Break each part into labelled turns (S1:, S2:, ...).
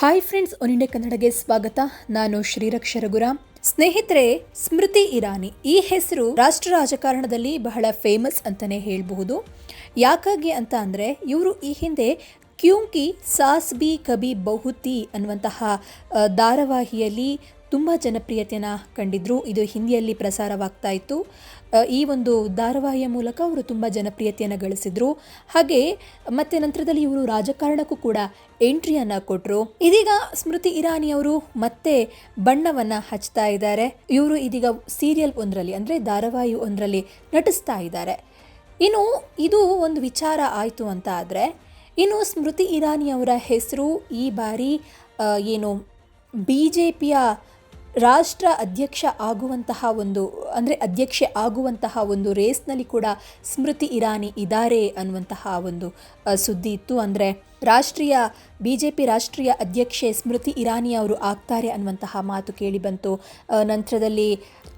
S1: Hi friends ಒನಿನೇ ಕನ್ನಡಗೆ ಸ್ವಾಗತ ನಾನು ಶ್ರೀರಕ್ಷ ಸ್ನೇಹಿತರೆ ಸ್ಮೃತಿ ಇರಾನಿ ಈ ಹೆಸರು ರಾಷ್ಟ್ರ ರಾಜಕಾರಣದಲ್ಲಿ ಬಹಳ ಫೇಮಸ್ ಅಂತಾನೆ ಹೇಳಬಹುದು ಯಾಕಾಗಿ ಅಂತ ಅಂದರೆ ಇವರು ಈ ಹಿಂದೆ ಕ್ಯೂಂಕಿ ಸಾಸ್ ಬಿ ಕಬಿ ಬಹುತಿ ಅನ್ನುವಂತಹ ಧಾರಾವಾಹಿಯಲ್ಲಿ ತುಂಬ ಜನಪ್ರಿಯತೆಯನ್ನು ಕಂಡಿದ್ರು ಇದು ಹಿಂದಿಯಲ್ಲಿ ಪ್ರಸಾರವಾಗ್ತಾ ಇತ್ತು ಈ ಒಂದು ಧಾರಾವಾಹಿಯ ಮೂಲಕ ಅವರು ತುಂಬ ಜನಪ್ರಿಯತೆಯನ್ನು ಗಳಿಸಿದ್ರು. ಹಾಗೆ ಮತ್ತೆ ನಂತರದಲ್ಲಿ ಇವರು ರಾಜಕಾರಣಕ್ಕೂ ಕೂಡ ಎಂಟ್ರಿಯನ್ನು ಕೊಟ್ಟರು ಇದೀಗ ಸ್ಮೃತಿ ಇರಾನಿ ಅವರು ಮತ್ತೆ ಬಣ್ಣವನ್ನು ಹಚ್ತಾ ಇದ್ದಾರೆ. ಇವರು ಇದೀಗ ಸೀರಿಯಲ್ ಒಂದರಲ್ಲಿ ಅಂದರೆ ಧಾರಾವಾಹಿ ಒಂದರಲ್ಲಿ ನಟಿಸ್ತಾ ಇದ್ದಾರೆ. ಇನ್ನು ಇದು ಒಂದು ವಿಚಾರ ಆಯಿತು ಅಂತ ಆದರೆ, ಇನ್ನು ಸ್ಮೃತಿ ಇರಾನಿ ಅವರ ಹೆಸರು ಈ ಬಾರಿ ಏನು, ಬಿ ಜೆ ಪಿಯ ರಾಷ್ಟ್ರ ಅಧ್ಯಕ್ಷ ಆಗುವಂತಹ ಒಂದು, ಅಂದರೆ ಅಧ್ಯಕ್ಷೆ ಆಗುವಂತಹ ಒಂದು ರೇಸ್ನಲ್ಲಿ ಕೂಡ ಸ್ಮೃತಿ ಇರಾನಿ ಇದ್ದಾರೆ ಅನ್ನುವಂತಹ ಒಂದು ಸುದ್ದಿ ಇತ್ತು. ಅಂದರೆ ರಾಷ್ಟ್ರೀಯ ಬಿ ಜೆ ಪಿ ರಾಷ್ಟ್ರೀಯ ಅಧ್ಯಕ್ಷೆ ಸ್ಮೃತಿ ಇರಾನಿ ಅವರು ಆಗ್ತಾರೆ ಅನ್ನುವಂತಹ ಮಾತು ಕೇಳಿ ಬಂತು ನಂತರದಲ್ಲಿ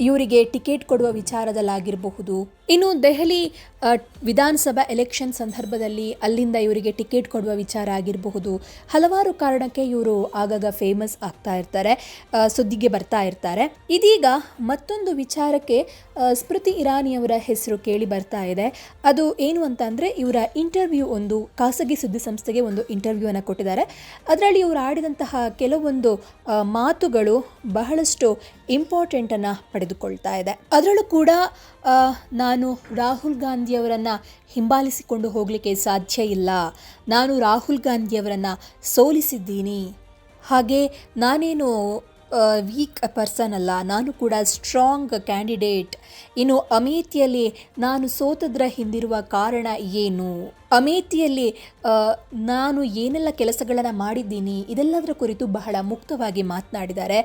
S1: ಇವರಿಗೆ ಟಿಕೆಟ್ ಕೊಡುವ ವಿಚಾರದಲ್ಲಾಗಿರಬಹುದು. ಇನ್ನು ದೆಹಲಿ ವಿಧಾನಸಭಾ ಎಲೆಕ್ಷನ್ ಸಂದರ್ಭದಲ್ಲಿ ಅಲ್ಲಿಂದ ಇವರಿಗೆ ಟಿಕೆಟ್ ಕೊಡುವ ವಿಚಾರ ಆಗಿರಬಹುದು. ಹಲವಾರು ಕಾರಣಕ್ಕೆ ಇವರು ಆಗಾಗ ಫೇಮಸ್ ಆಗ್ತಾ ಇರ್ತಾರೆ ಸುದ್ದಿಗೆ ಬರ್ತಾ ಇರ್ತಾರೆ. ಇದೀಗ ಮತ್ತೊಂದು ವಿಚಾರಕ್ಕೆ ಸ್ಮೃತಿ ಇರಾನಿ ಅವರ ಹೆಸರು ಕೇಳಿ ಬರ್ತಾ ಇದೆ. ಅದು ಏನು ಅಂತ ಅಂದರೆ, ಇವರ ಇಂಟರ್ವ್ಯೂ ಒಂದು ಖಾಸಗಿ ಸುದ್ದಿ ಸಂಸ್ಥೆಗೆ ಒಂದು ಇಂಟರ್ವ್ಯೂವನ್ನು ಕೊಟ್ಟಿದ್ದಾರೆ. ಅದರಲ್ಲಿ ಇವರು ಆಡಿದಂತಹ ಕೆಲವೊಂದು ಮಾತುಗಳು ಬಹಳಷ್ಟು ಇಂಪಾರ್ಟೆಂಟನ್ನು ಪಡೆದುಕೊಳ್ತಾ ಇದೆ. ಅದರಲ್ಲೂ ಕೂಡ ನಾನು ರಾಹುಲ್ ಗಾಂಧಿಯವರನ್ನು ಹಿಂಬಾಲಿಸಿಕೊಂಡು ಹೋಗಲಿಕ್ಕೆ ಸಾಧ್ಯ ಇಲ್ಲ. ನಾನು ರಾಹುಲ್ ಗಾಂಧಿಯವರನ್ನು ಸೋಲಿಸಿದ್ದೀನಿ. ಹಾಗೆ ನಾನೇನು ವೀಕ್ ಪರ್ಸನ್ ಅಲ್ಲ. ನಾನು ಕೂಡ ಸ್ಟ್ರಾಂಗ್ ಕ್ಯಾಂಡಿಡೇಟ್ ಇನ್ನು ಅಮೇಥಿಯಲ್ಲಿ ನಾನು ಸೋತದ್ರ ಹಿಂದಿರುವ ಕಾರಣ ಏನು? ಅಮೇಥಿಯಲ್ಲಿ ನಾನು ಏನೆಲ್ಲ ಕೆಲಸಗಳನ್ನು ಮಾಡಿದ್ದೀನಿ, ಇದೆಲ್ಲದರ ಕುರಿತು ಬಹಳ ಮುಕ್ತವಾಗಿ ಮಾತನಾಡಿದ್ದಾರೆ.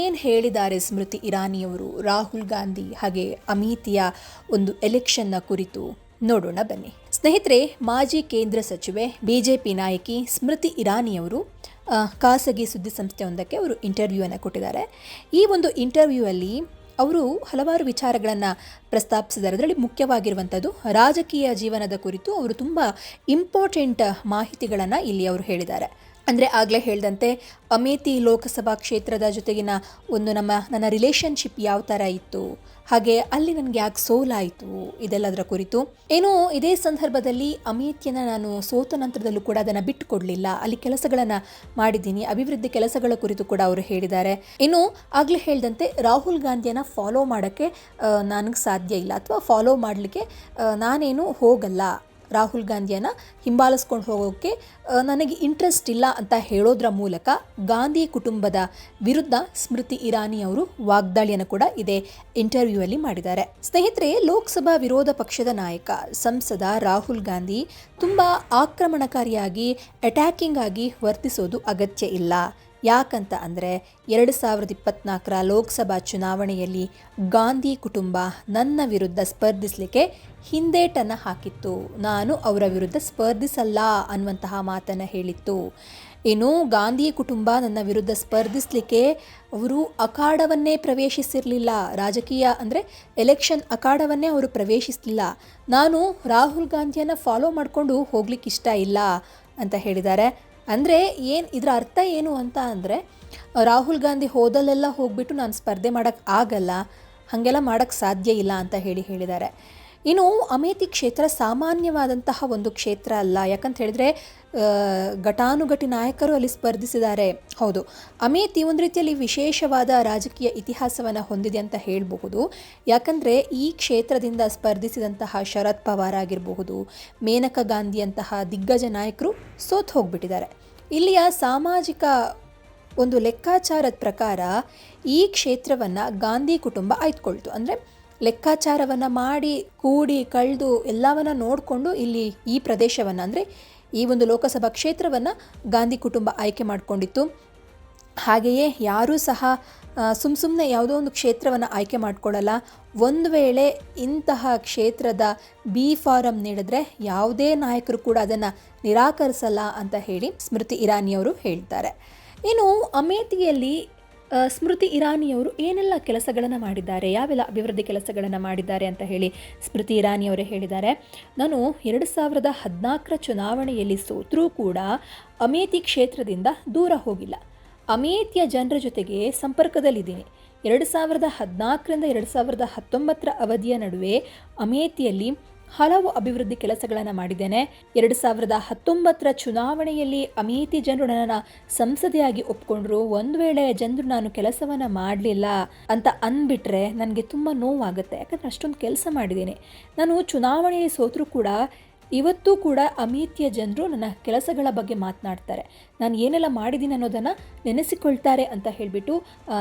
S1: ಏನು ಹೇಳಿದ್ದಾರೆ ಸ್ಮೃತಿ ಇರಾನಿಯವರು? ರಾಹುಲ್ ಗಾಂಧಿ ಹಾಗೆ ಅಮೇಥಿಯ ಒಂದು ಎಲೆಕ್ಷನ್ನ ಕುರಿತು. ನೋಡೋಣ ಬನ್ನಿ. ಸ್ನೇಹಿತರೆ, ಮಾಜಿ ಕೇಂದ್ರ ಸಚಿವೆ, ಬಿಜೆಪಿ ನಾಯಕಿ ಸ್ಮೃತಿ ಇರಾನಿಯವರು ಖಾಸಗಿ ಸುದ್ದಿ ಸಂಸ್ಥೆಯೊಂದಕ್ಕೆ ಅವರು ಇಂಟರ್ವ್ಯೂವನ್ನು ಕೊಟ್ಟಿದ್ದಾರೆ. ಈ ಒಂದು ಇಂಟರ್ವ್ಯೂ ಅಲ್ಲಿ ಅವರು ಹಲವಾರು ವಿಚಾರಗಳನ್ನು ಪ್ರಸ್ತಾಪಿಸಿದ್ದಾರೆ ಅದರಲ್ಲಿ ಮುಖ್ಯವಾಗಿರುವಂಥದ್ದು ರಾಜಕೀಯ ಜೀವನದ ಕುರಿತು ಅವರು ತುಂಬ ಇಂಪಾರ್ಟೆಂಟ್ ಮಾಹಿತಿಗಳನ್ನು ಇಲ್ಲಿ ಅವರು ಹೇಳಿದ್ದಾರೆ. ಅಂದರೆ ಆಗಲೇ ಹೇಳಿದಂತೆ ಅಮೇತಿ ಲೋಕಸಭಾ ಕ್ಷೇತ್ರದ ಜೊತೆಗಿನ ಒಂದು ನಮ್ಮ, ನನ್ನ ರಿಲೇಷನ್ಶಿಪ್ ಯಾವ ಥರ ಇತ್ತು? ಹಾಗೆ ಅಲ್ಲಿ ನನಗೆ ಯಾಕೆ ಸೋಲಾಯಿತು ಇದೆಲ್ಲದರ ಕುರಿತು. ಏನು ಇದೇ ಸಂದರ್ಭದಲ್ಲಿ ಅಮೇತಿಯನ್ನು ನಾನು ಸೋತ ನಂತರದಲ್ಲೂ ಕೂಡ ಅದನ್ನು ಬಿಟ್ಟು ಕೊಡಲಿಲ್ಲ ಅಲ್ಲಿ ಕೆಲಸಗಳನ್ನು ಮಾಡಿದ್ದೀನಿ. ಅಭಿವೃದ್ಧಿ ಕೆಲಸಗಳ ಕುರಿತು ಕೂಡ ಅವರು ಹೇಳಿದ್ದಾರೆ. ಇನ್ನು ಆಗಲೇ ಹೇಳಿದಂತೆ, ರಾಹುಲ್ ಗಾಂಧಿಯನ್ನು ಫಾಲೋ ಮಾಡೋಕ್ಕೆ ನನಗೆ ಸಾಧ್ಯ ಇಲ್ಲ. ಅಥವಾ ಫಾಲೋ ಮಾಡಲಿಕ್ಕೆ ನಾನೇನು ಹೋಗಲ್ಲ. ರಾಹುಲ್ ಗಾಂಧಿಯನ್ನು ಹಿಂಬಾಲಿಸ್ಕೊಂಡು ಹೋಗೋಕ್ಕೆ ನನಗೆ ಇಂಟ್ರೆಸ್ಟ್ ಇಲ್ಲ ಅಂತ ಹೇಳೋದ್ರ ಮೂಲಕ ಗಾಂಧಿ ಕುಟುಂಬದ ವಿರುದ್ಧ ಸ್ಮೃತಿ ಇರಾನಿ ಅವರು ವಾಗ್ದಾಳಿಯನ್ನು ಕೂಡ ಇದೇ ಇಂಟರ್ವ್ಯೂ ಅಲ್ಲಿ ಮಾಡಿದ್ದಾರೆ. ಸ್ನೇಹಿತರೆ, ಲೋಕಸಭಾ ವಿರೋಧ ಪಕ್ಷದ ನಾಯಕ, ಸಂಸದ ರಾಹುಲ್ ಗಾಂಧಿ ತುಂಬ ಆಕ್ರಮಣಕಾರಿಯಾಗಿ ಅಟ್ಯಾಕಿಂಗ್ ಆಗಿ ವರ್ತಿಸೋದು ಅಗತ್ಯ ಇಲ್ಲ. ಯಾಕಂತ ಅಂದರೆ ಎರಡು ಸಾವಿರದ ಇಪ್ಪತ್ನಾಲ್ಕರ ಲೋಕಸಭಾ ಚುನಾವಣೆಯಲ್ಲಿ ಗಾಂಧಿ ಕುಟುಂಬ ನನ್ನ ವಿರುದ್ಧ ಸ್ಪರ್ಧಿಸಲಿಕ್ಕೆ ಹಿಂದೇಟನ್ನು ಹಾಕಿತ್ತು. ನಾನು ಅವರ ವಿರುದ್ಧ ಸ್ಪರ್ಧಿಸಲ್ಲ ಅನ್ನುವಂತಹ ಮಾತನ್ನು ಹೇಳಿತ್ತು. ಇನ್ನು ಗಾಂಧಿ ಕುಟುಂಬ ನನ್ನ ವಿರುದ್ಧ ಸ್ಪರ್ಧಿಸಲಿಕ್ಕೆ ಅವರು ಅಖಾಡವನ್ನೇ ಪ್ರವೇಶಿಸಿರಲಿಲ್ಲ. ರಾಜಕೀಯ ಅಂದರೆ ಎಲೆಕ್ಷನ್ ಅಖಾಡವನ್ನೇ ಅವರು ಪ್ರವೇಶಿಸಲಿಲ್ಲ. ನಾನು ರಾಹುಲ್ ಗಾಂಧಿಯನ್ನು ಫಾಲೋ ಮಾಡಿಕೊಂಡು ಹೋಗ್ಲಿಕ್ಕೆ ಇಷ್ಟ ಇಲ್ಲ ಅಂತ ಹೇಳಿದ್ದಾರೆ. ಅಂದರೆ ಏನು ಇದರ ಅರ್ಥ ಏನು ಅಂತ ಅಂದರೆ, ರಾಹುಲ್ ಗಾಂಧಿ ಹೋದಲ್ಲೆಲ್ಲ ಹೋಗ್ಬಿಟ್ಟು ನಾನು ಸ್ಪರ್ಧೆ ಮಾಡೋಕ್ಕೆ ಆಗಲ್ಲ, ಹಾಗೆಲ್ಲ ಮಾಡೋಕ್ಕೆ ಸಾಧ್ಯ ಇಲ್ಲ ಅಂತ ಹೇಳಿ ಹೇಳಿದ್ದಾರೆ. ಇನ್ನು ಅಮೇಥಿ ಕ್ಷೇತ್ರ ಸಾಮಾನ್ಯವಾದಂತಹ ಒಂದು ಕ್ಷೇತ್ರ ಅಲ್ಲ. ಯಾಕಂತ ಹೇಳಿದ್ರೆ ಘಟಾನುಘಟಿ ನಾಯಕರು ಅಲ್ಲಿ ಸ್ಪರ್ಧಿಸಿದ್ದಾರೆ. ಹೌದು. ಅಮೇಥಿ ಒಂದು ರೀತಿಯಲ್ಲಿ ವಿಶೇಷವಾದ ರಾಜಕೀಯ ಇತಿಹಾಸವನ್ನು ಹೊಂದಿದೆ ಅಂತ ಹೇಳಬಹುದು. ಯಾಕಂದರೆ, ಈ ಕ್ಷೇತ್ರದಿಂದ ಸ್ಪರ್ಧಿಸಿದಂತಹ ಶರದ್ ಪವಾರ್ ಆಗಿರಬಹುದು, ಮೇನಕಾ ಗಾಂಧಿಯಂತಹ ದಿಗ್ಗಜ ನಾಯಕರು ಸೋತ್ ಹೋಗ್ಬಿಟ್ಟಿದ್ದಾರೆ ಇಲ್ಲಿಯ ಸಾಮಾಜಿಕ ಒಂದು ಲೆಕ್ಕಾಚಾರದ ಪ್ರಕಾರ ಈ ಕ್ಷೇತ್ರವನ್ನು ಗಾಂಧಿ ಕುಟುಂಬ ಆಯ್ದುಕೊಳ್ತು. ಅಂದರೆ ಲೆಕ್ಕಾಚಾರವನ್ನು ಮಾಡಿ, ಕೂಡಿ, ಕಳೆದು ಎಲ್ಲವನ್ನ ನೋಡಿಕೊಂಡು ಇಲ್ಲಿ ಈ ಪ್ರದೇಶವನ್ನು, ಅಂದರೆ ಈ ಒಂದು ಲೋಕಸಭಾ ಕ್ಷೇತ್ರವನ್ನು ಗಾಂಧಿ ಕುಟುಂಬ ಆಯ್ಕೆ ಮಾಡಿಕೊಂಡಿತ್ತು. ಹಾಗೆಯೇ ಯಾರೂ ಸಹ ಸುಮ್ಮ ಸುಮ್ಮನೆ ಯಾವುದೋ ಒಂದು ಕ್ಷೇತ್ರವನ್ನು ಆಯ್ಕೆ ಮಾಡ್ಕೊಳ್ಳಲ್ಲ. ಒಂದು ವೇಳೆ ಇಂತಹ ಕ್ಷೇತ್ರದ ಬಿ ಫಾರಂ ನೀಡಿದ್ರೆ ಯಾವುದೇ ನಾಯಕರು ಕೂಡ ಅದನ್ನು ನಿರಾಕರಿಸಲ್ಲ ಅಂತ ಹೇಳಿ ಸ್ಮೃತಿ ಇರಾನಿಯವರು ಹೇಳ್ತಾರೆ. ಇನ್ನು ಅಮೇಥಿಯಲ್ಲಿ ಸ್ಮೃತಿ ಇರಾನಿಯವರು ಏನೆಲ್ಲ ಕೆಲಸಗಳನ್ನು ಮಾಡಿದ್ದಾರೆ, ಯಾವೆಲ್ಲ ಅಭಿವೃದ್ಧಿ ಕೆಲಸಗಳನ್ನು ಮಾಡಿದ್ದಾರೆ ಅಂತ ಹೇಳಿ ಸ್ಮೃತಿ ಇರಾನಿಯವರೇ ಹೇಳಿದ್ದಾರೆ. ನಾನು ಎರಡು ಸಾವಿರದ ಹದಿನಾಲ್ಕರ ಚುನಾವಣೆಯಲ್ಲಿ ಸೋತರೂ ಕೂಡ ಅಮೇಥಿ ಕ್ಷೇತ್ರದಿಂದ ದೂರ ಹೋಗಿಲ್ಲ. ಅಮೇಥಿಯ ಜನರ ಜೊತೆಗೆ ಸಂಪರ್ಕದಲ್ಲಿದ್ದೀನಿ. ಎರಡು ಸಾವಿರದ ಹದಿನಾಲ್ಕರಿಂದ ಎರಡು ಸಾವಿರದ ಹತ್ತೊಂಬತ್ತರ ಅವಧಿಯ ನಡುವೆ ಅಮೇಥಿಯಲ್ಲಿ ಹಲವು ಅಭಿವೃದ್ಧಿ ಕೆಲಸಗಳನ್ನು ಮಾಡಿದ್ದೇನೆ. ಎರಡು ಸಾವಿರದ ಹತ್ತೊಂಬತ್ತರ ಚುನಾವಣೆಯಲ್ಲಿ ಅಮೇತಿ ಜನರು ನನ್ನನ್ನು ಸಂಸದೆಯಾಗಿ ಒಪ್ಕೊಂಡ್ರು. ಒಂದು ವೇಳೆ ಜನರು ನಾನು ಕೆಲಸವನ್ನು ಮಾಡಲಿಲ್ಲ ಅಂತ ಅಂದ್ಬಿಟ್ರೆ ನನಗೆ ತುಂಬ ನೋವಾಗುತ್ತೆ. ಯಾಕಂದರೆ ಅಷ್ಟೊಂದು ಕೆಲಸ ಮಾಡಿದ್ದೀನಿ. ನಾನು ಚುನಾವಣೆಯಲ್ಲಿ ಸೋತರೂ ಕೂಡ ಇವತ್ತೂ ಕೂಡ ಅಮಿತ್ಯ ಜನರು ನನ್ನ ಕೆಲಸಗಳ ಬಗ್ಗೆ ಮಾತನಾಡ್ತಾರೆ. ನಾನು ಏನೆಲ್ಲ ಮಾಡಿದ್ದೀನಿ ಅನ್ನೋದನ್ನು ನೆನೆಸಿಕೊಳ್ತಾರೆ ಅಂತ ಹೇಳಿಬಿಟ್ಟು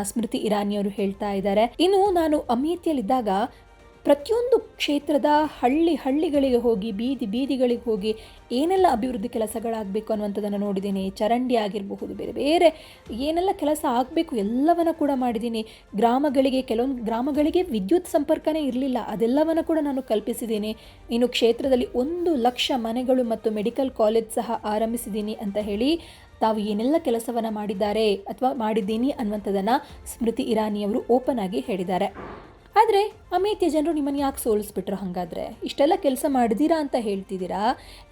S1: ಸ್ಮೃತಿ ಇರಾನಿಯವರು ಹೇಳ್ತಾ ಇದ್ದಾರೆ. ಇನ್ನು ನಾನು ಅಮೇಥಿಯಲ್ಲಿದ್ದಾಗ ಪ್ರತಿಯೊಂದು ಕ್ಷೇತ್ರದ ಹಳ್ಳಿ ಹಳ್ಳಿಗಳಿಗೆ ಹೋಗಿ, ಬೀದಿ ಬೀದಿಗಳಿಗೆ ಹೋಗಿ ಏನೆಲ್ಲ ಅಭಿವೃದ್ಧಿ ಕೆಲಸಗಳಾಗಬೇಕು ಅನ್ನುವಂಥದ್ದನ್ನು ನೋಡಿದ್ದೀನಿ. ಚರಂಡಿ ಆಗಿರಬಹುದು, ಬೇರೆ ಬೇರೆ ಏನೆಲ್ಲ ಕೆಲಸ ಆಗಬೇಕು ಎಲ್ಲವನ್ನ ಕೂಡ ಮಾಡಿದ್ದೀನಿ. ಗ್ರಾಮಗಳಿಗೆ ಕೆಲವೊಂದು ಗ್ರಾಮಗಳಿಗೆ ವಿದ್ಯುತ್ ಸಂಪರ್ಕನೇ ಇರಲಿಲ್ಲ, ಅದೆಲ್ಲವನ್ನು ಕೂಡ ನಾನು ಕಲ್ಪಿಸಿದ್ದೀನಿ. ಇನ್ನು ಕ್ಷೇತ್ರದಲ್ಲಿ ಒಂದು ಲಕ್ಷ ಮನೆಗಳು ಮತ್ತು ಮೆಡಿಕಲ್ ಕಾಲೇಜ್ ಸಹ ಆರಂಭಿಸಿದ್ದೀನಿ ಅಂತ ಹೇಳಿ ತಾವು ಏನೆಲ್ಲ ಕೆಲಸವನ್ನು ಮಾಡಿದ್ದಾರೆ ಅಥವಾ ಮಾಡಿದ್ದೀನಿ ಅನ್ನುವಂಥದ್ದನ್ನು ಸ್ಮೃತಿ ಇರಾನಿಯವರು ಓಪನ್ ಆಗಿ ಹೇಳಿದ್ದಾರೆ. ಆದರೆ ಅಮೇತ್ಯ ಜನರು ನಿಮ್ಮನ್ನು ಯಾಕೆ ಸೋಲಿಸ್ಬಿಟ್ರು ಹಾಗಾದರೆ? ಇಷ್ಟೆಲ್ಲ ಕೆಲಸ ಮಾಡಿದ್ದೀರಾ ಅಂತ ಹೇಳ್ತಿದ್ದೀರಾ?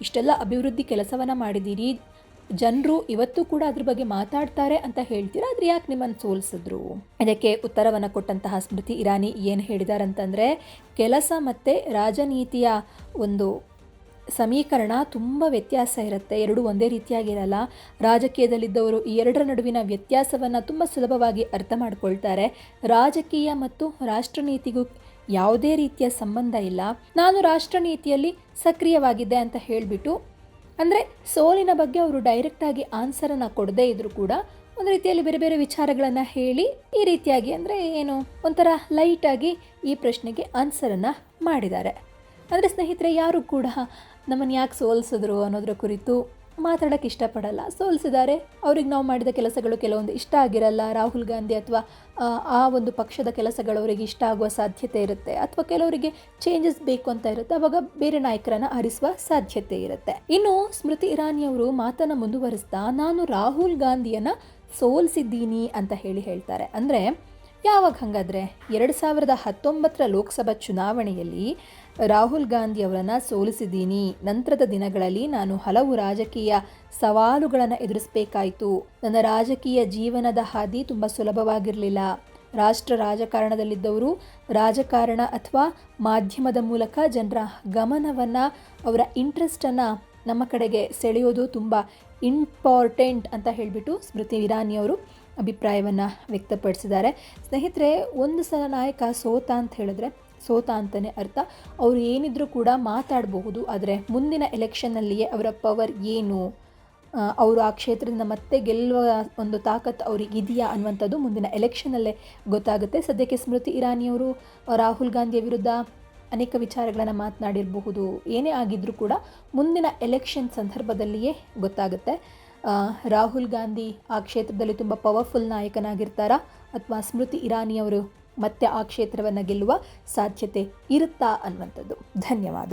S1: ಇಷ್ಟೆಲ್ಲ ಅಭಿವೃದ್ಧಿ ಕೆಲಸವನ್ನು ಮಾಡಿದ್ದೀರಿ ಜನರು ಇವತ್ತು ಕೂಡ ಅದ್ರ ಬಗ್ಗೆ ಮಾತಾಡ್ತಾರೆ ಅಂತ ಹೇಳ್ತೀರಾ? ಆದರೆ ಯಾಕೆ ನಿಮ್ಮನ್ನು ಸೋಲಿಸಿದ್ರು? ಇದಕ್ಕೆ ಉತ್ತರವನ್ನು ಕೊಟ್ಟಂತಹ ಸ್ಮೃತಿ ಇರಾನಿ ಏನು ಹೇಳಿದಾರಂತಂದರೆ, ಕೆಲಸ ಮತ್ತು ರಾಜನೀತಿಯ ಒಂದು ಸಮೀಕರಣ ತುಂಬ ವ್ಯತ್ಯಾಸ ಇರುತ್ತೆ. ಎರಡೂ ಒಂದೇ ರೀತಿಯಾಗಿರಲ್ಲ. ರಾಜಕೀಯದಲ್ಲಿದ್ದವರು ಈ ಎರಡರ ನಡುವಿನ ವ್ಯತ್ಯಾಸವನ್ನು ತುಂಬ ಸುಲಭವಾಗಿ ಅರ್ಥ ಮಾಡ್ಕೊಳ್ತಾರೆ. ರಾಜಕೀಯ ಮತ್ತು ರಾಷ್ಟ್ರನೀತಿಗೂ ಯಾವುದೇ ರೀತಿಯ ಸಂಬಂಧ ಇಲ್ಲ. ನಾನು ರಾಷ್ಟ್ರನೀತಿಯಲ್ಲಿ ಸಕ್ರಿಯವಾಗಿದ್ದೆ ಅಂತ ಹೇಳಿಬಿಟ್ಟು, ಅಂದರೆ ಸೋಲಿನ ಬಗ್ಗೆ ಅವರು ಡೈರೆಕ್ಟಾಗಿ ಆನ್ಸರನ್ನು ಕೊಡದೇ ಇದ್ದರೂ ಕೂಡ ಒಂದು ರೀತಿಯಲ್ಲಿ ಬೇರೆ ಬೇರೆ ವಿಚಾರಗಳನ್ನು ಹೇಳಿ, ಈ ರೀತಿಯಾಗಿ ಅಂದರೆ ಏನು ಒಂಥರ ಲೈಟಾಗಿ ಈ ಪ್ರಶ್ನೆಗೆ ಆನ್ಸರನ್ನು ಮಾಡಿದ್ದಾರೆ. ಅಂದರೆ ಸ್ನೇಹಿತರೆ, ಯಾರು ಕೂಡ ನಮ್ಮನ್ನು ಯಾಕೆ ಸೋಲಿಸಿದ್ರು ಅನ್ನೋದ್ರ ಕುರಿತು ಮಾತಾಡೋಕ್ಕೆ ಇಷ್ಟಪಡಲ್ಲ. ಸೋಲಿಸಿದ್ದಾರೆ ಅವ್ರಿಗೆ ನಾವು ಮಾಡಿದ ಕೆಲಸಗಳು ಕೆಲವೊಂದು ಇಷ್ಟ ಆಗಿರಲ್ಲ. ರಾಹುಲ್ ಗಾಂಧಿ ಅಥವಾ ಆ, ಒಂದು ಪಕ್ಷದ ಕೆಲಸಗಳು ಅವರಿಗೆ ಇಷ್ಟ ಆಗುವ ಸಾಧ್ಯತೆ ಇರುತ್ತೆ. ಅಥವಾ ಕೆಲವರಿಗೆ ಚೇಂಜಸ್ ಬೇಕು ಅಂತ ಇರುತ್ತೆ. ಅವಾಗ ಬೇರೆ ನಾಯಕರನ್ನು ಆರಿಸುವ ಸಾಧ್ಯತೆ ಇರುತ್ತೆ. ಇನ್ನು ಸ್ಮೃತಿ ಇರಾನಿ ಅವರು ಮಾತನ್ನು ಮುಂದುವರಿಸ್ತಾ ನಾನು ರಾಹುಲ್ ಗಾಂಧಿಯನ್ನು ಸೋಲಿಸಿದ್ದೀನಿ ಅಂತ ಹೇಳಿ ಹೇಳ್ತಾರೆ. ಅಂದರೆ ಯಾವಾಗ ಹಾಗಾದರೆ ಎರಡು ಸಾವಿರದ ಹತ್ತೊಂಬತ್ತರ ಲೋಕಸಭಾ ಚುನಾವಣೆಯಲ್ಲಿ ರಾಹುಲ್ ಗಾಂಧಿ ಅವರನ್ನು ಸೋಲಿಸಿದ್ದೀನಿ. ನಂತರದ ದಿನಗಳಲ್ಲಿ ನಾನು ಹಲವು ರಾಜಕೀಯ ಸವಾಲುಗಳನ್ನು ಎದುರಿಸಬೇಕಾಯಿತು. ನನ್ನ ರಾಜಕೀಯ ಜೀವನದ ಹಾದಿ ತುಂಬ ಸುಲಭವಾಗಿರಲಿಲ್ಲ. ರಾಷ್ಟ್ರ ರಾಜಕಾರಣದಲ್ಲಿದ್ದವರು ರಾಜಕಾರಣ ಅಥವಾ ಮಾಧ್ಯಮದ ಮೂಲಕ ಜನರ ಗಮನವನ್ನು, ಅವರ ಇಂಟ್ರೆಸ್ಟನ್ನು ನಮ್ಮ ಕಡೆಗೆ ಸೆಳೆಯೋದು ತುಂಬ ಇಂಪಾರ್ಟೆಂಟ್ ಅಂತ ಹೇಳಿಬಿಟ್ಟು ಸ್ಮೃತಿ ಇರಾನಿಯವರು ಅಭಿಪ್ರಾಯವನ್ನು ವ್ಯಕ್ತಪಡಿಸಿದ್ದಾರೆ. ಸ್ನೇಹಿತರೆ, ಒಂದು ಸಲ ನಾಯಕ ಸೋತ ಅಂತ ಹೇಳಿದ್ರೆ, ಸೋತ ಅಂತಲೇ ಅರ್ಥ. ಅವರು ಏನಿದ್ರೂ ಕೂಡ ಮಾತಾಡಬಹುದು, ಆದರೆ ಮುಂದಿನ ಎಲೆಕ್ಷನ್ನಲ್ಲಿಯೇ ಅವರ ಪವರ್ ಏನು? ಅವರು ಆ ಕ್ಷೇತ್ರದಿಂದ ಮತ್ತೆ ಗೆಲ್ಲುವ ಒಂದು ತಾಕತ್ತು ಅವ್ರಿಗೆ ಇದೆಯಾ ಅನ್ನುವಂಥದ್ದು ಮುಂದಿನ ಎಲೆಕ್ಷನಲ್ಲೇ ಗೊತ್ತಾಗುತ್ತೆ. ಸದ್ಯಕ್ಕೆ ಸ್ಮೃತಿ ಇರಾನಿಯವರು ರಾಹುಲ್ ಗಾಂಧಿಯ ವಿರುದ್ಧ ಅನೇಕ ವಿಚಾರಗಳನ್ನು ಮಾತನಾಡಿರಬಹುದು. ಏನೇ ಆಗಿದ್ರೂ ಕೂಡ ಮುಂದಿನ ಎಲೆಕ್ಷನ್ ಸಂದರ್ಭದಲ್ಲಿಯೇ ಗೊತ್ತಾಗುತ್ತೆ. ರಾಹುಲ್ ಗಾಂಧಿ ಆ ಕ್ಷೇತ್ರದಲ್ಲಿ ತುಂಬ ಪವರ್ಫುಲ್ ನಾಯಕನಾಗಿರ್ತಾರಾ? ಅಥವಾ ಸ್ಮೃತಿ ಇರಾನಿಯವರು ಮತ್ತೆ ಆ ಕ್ಷೇತ್ರವನ್ನು ಗೆಲ್ಲುವ ಸಾಧ್ಯತೆ ಇರುತ್ತಾ ಅನ್ನುವಂಥದ್ದು. ಧನ್ಯವಾದ.